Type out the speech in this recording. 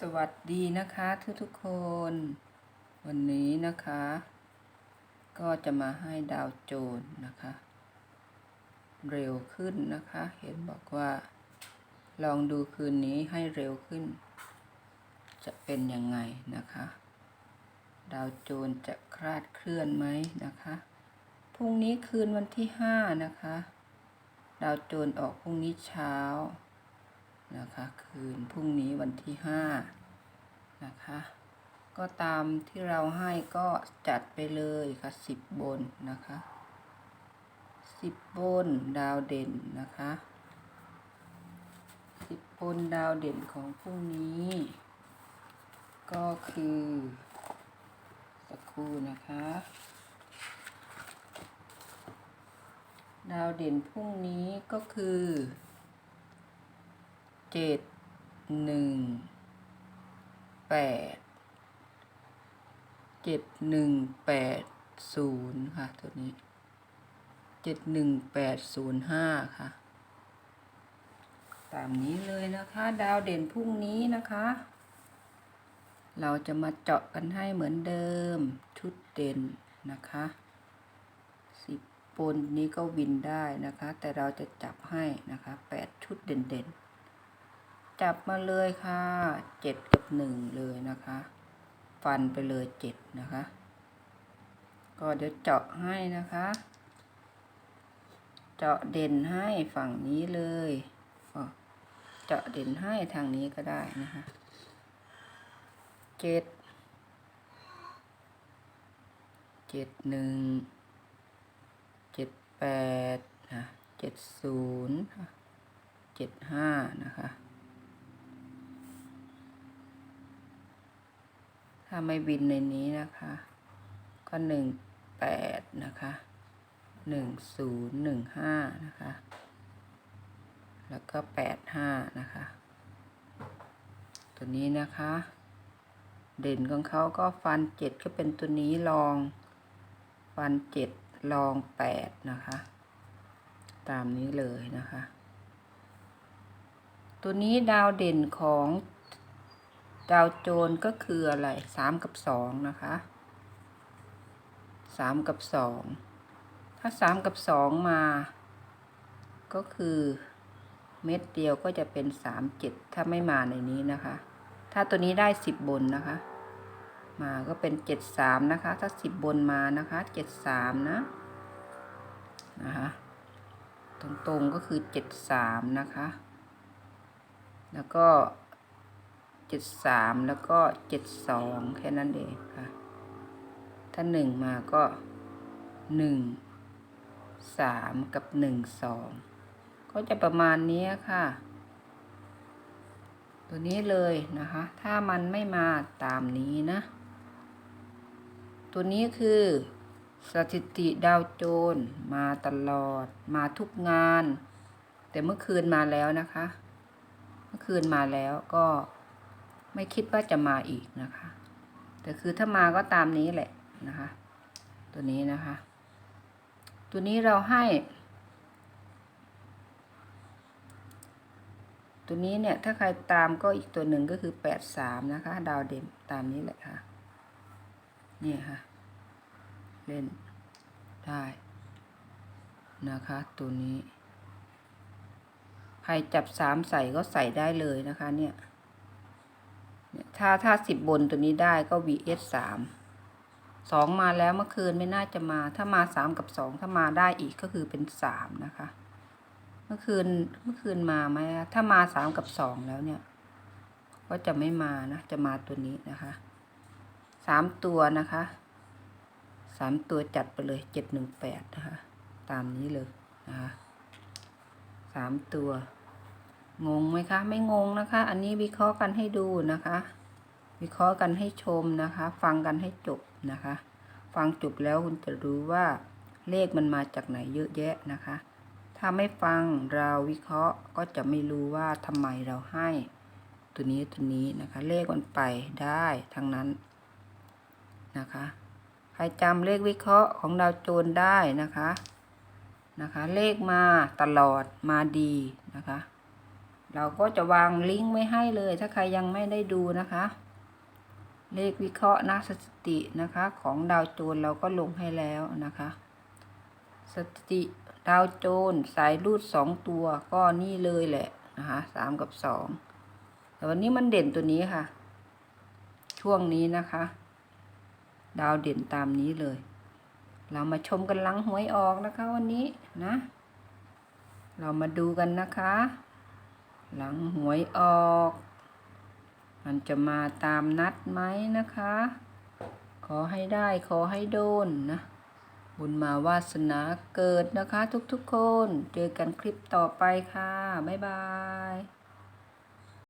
สวัสดีนะคะทุกทุกๆคน วันนี้นะคะ ก็จะมาให้ดาวโจรนะคะ เร็วขึ้นนะคะ เห็นบอกว่า ลองดูคืนนี้ให้เร็วขึ้น จะเป็นยังไงนะคะ ดาวโจรจะคลาดเคลื่อนไหมนะคะ พรุ่งนี้คืนวันที่ห้านะคะ ดาวโจรออกพรุ่งนี้เช้า นะคะ คืนพรุ่งนี้วันที่ห้านะคะ ก็ตามที่เราให้ก็จัดไปเลยค่ะสิบบนนะคะสิบบนดาวเด่นนะคะสิบบนดาวเด่นของพรุ่งนี้ ก็คือสักครู่นะคะดาวเด่นพรุ่งนี้ก็คือ เจ็ดหนึ่งแปดเจ็ดหนึ่งแปดศูนย์ค่ะตัวนี้เจ็ดหนึ่งแปดศูนย์ห้าค่ะ ตามนี้เลยนะคะ ดาวเด่นพรุ่งนี้นะคะ เราจะมาเจาะกันให้เหมือนเดิมชุดเด่นนะคะสิบปนนี้ก็วินได้นะคะ แต่เราจะจับให้นะคะแปดชุดเด่นๆ จับมาเลยค่ะเจ็ดกับหนึ่งเลยนะคะ ฟันไปเลยเจ็ดนะคะ ก็เดี๋ยวเจาะให้นะคะ เจาะเด่นให้ฝั่งนี้เลยเจาะเด่นให้ทางนี้ก็ได้นะคะเจ็ดเจ็ดหนึ่งเจ็ดแปดนะเจ็ดศูนย์เจ็ดห้านะคะ ถ้าไม่บินในนี้นะคะ ก็หนึ่งแปดนะคะหนึ่งศูนย์หนึ่งห้านะคะ แล้วก็แปดห้านะคะ ตัวนี้นะคะ เด่นของเขาก็ฟันเจ็ดก็เป็นตัวนี้ลอง ฟันเจ็ดลองแปดนะคะ ตามนี้เลยนะคะ ตัวนี้ดาวเด่นของ ดาวโจรก็คืออะไรสามกับสองนะคะสามกับสองถ้าสามกับสองมา ก็คือเม็ดเดียวก็จะเป็นสามเจ็ดถ้าไม่มาในนี้นะคะ ถ้าตัวนี้ได้สิบบนนะคะ มาก็เป็นเจ็ดสามนะคะ ถ้าสิบบนมานะคะเจ็ดสามนะนะคะตรงๆก็คือเจ็ดสามนะคะ แล้วก็ เจ็ดสามแล้วก็เจ็ดสองแค่นั้นเองค่ะ ถ้าหนึ่งมาก็หนึ่งสามกับหนึ่งสองก็จะประมาณนี้ค่ะ ตัวนี้เลยนะคะ ถ้ามันไม่มาตามนี้นะ ตัวนี้คือสถิติดาวโจรมาตลอด มาทุกงาน แต่เมื่อคืนมาแล้วนะคะ เมื่อคืนมาแล้วก็ ไม่คิดว่าจะมาอีกนะคะ แต่คือถ้ามาก็ตามนี้แหละนะคะ ตัวนี้นะคะ ตัวนี้เราให้ ตัวนี้เนี่ยถ้าใครตามก็อีกตัวหนึ่งก็คือแปดสามนะคะ ดาวเด่นตามนี้แหละค่ะนี่ค่ะ เล่นได้นะคะ ตัวนี้ ใครจับสามใส่ก็ใส่ได้เลยนะคะเนี่ยเนี่ย ถ้าถ้าสิบบนตัวนี้ได้ก็ vs สามสองมาแล้วเมื่อคืนไม่น่าจะมา ถ้ามาสามกับสองถ้ามาได้อีกก็คือเป็นสามนะคะ เมื่อคืนเมื่อคืนมาไหมถ้ามาสามกับสองแล้วเนี่ย ก็จะไม่มานะ จะมาตัวนี้นะคะสามตัวนะคะสามตัวจัดไปเลยเจ็ดหนึ่งแปดนะคะ ตามนี้เลยนะคะสามตัว งงไหมคะ ไม่งงนะคะ อันนี้วิเคราะห์กันให้ดูนะคะ วิเคราะห์กันให้ชมนะคะ ฟังกันให้จบนะคะ ฟังจบแล้วคุณจะรู้ว่าเลขมันมาจากไหนเยอะแยะนะคะ ถ้าไม่ฟังเราวิเคราะห์ก็จะไม่รู้ว่าทำไมเราให้ ตัวนี้ตัวนี้นะคะ เลขมันไปได้ทั้งนั้นนะคะ ใครจำเลขวิเคราะห์ของดาวโจรได้นะคะนะคะ เลขมาตลอดมาดีนะคะ เราก็จะวางลิงก์ไว้ให้เลย ถ้าใครยังไม่ได้ดูนะคะ เลขวิเคราะห์นะสถิตินะคะของดาวโจนเราก็ลงให้แล้วนะคะ สถิติดาวโจนสายรูดสองตัวก็นี่เลยแหละนะคะสามกับสองแต่วันนี้มันเด่นตัวนี้ค่ะ ช่วงนี้นะคะ ดาวเด่นตามนี้เลย เรามาชมกันหลังหวยออกนะคะวันนี้นะ เรามาดูกันนะคะ หลังหวยออก มันจะมาตามนัดไหมนะคะ ขอให้ได้ขอให้โดนนะ บุญมาวาสนาเกิดนะคะทุกๆคน เจอกันคลิปต่อไปค่ะ บ๊ายบาย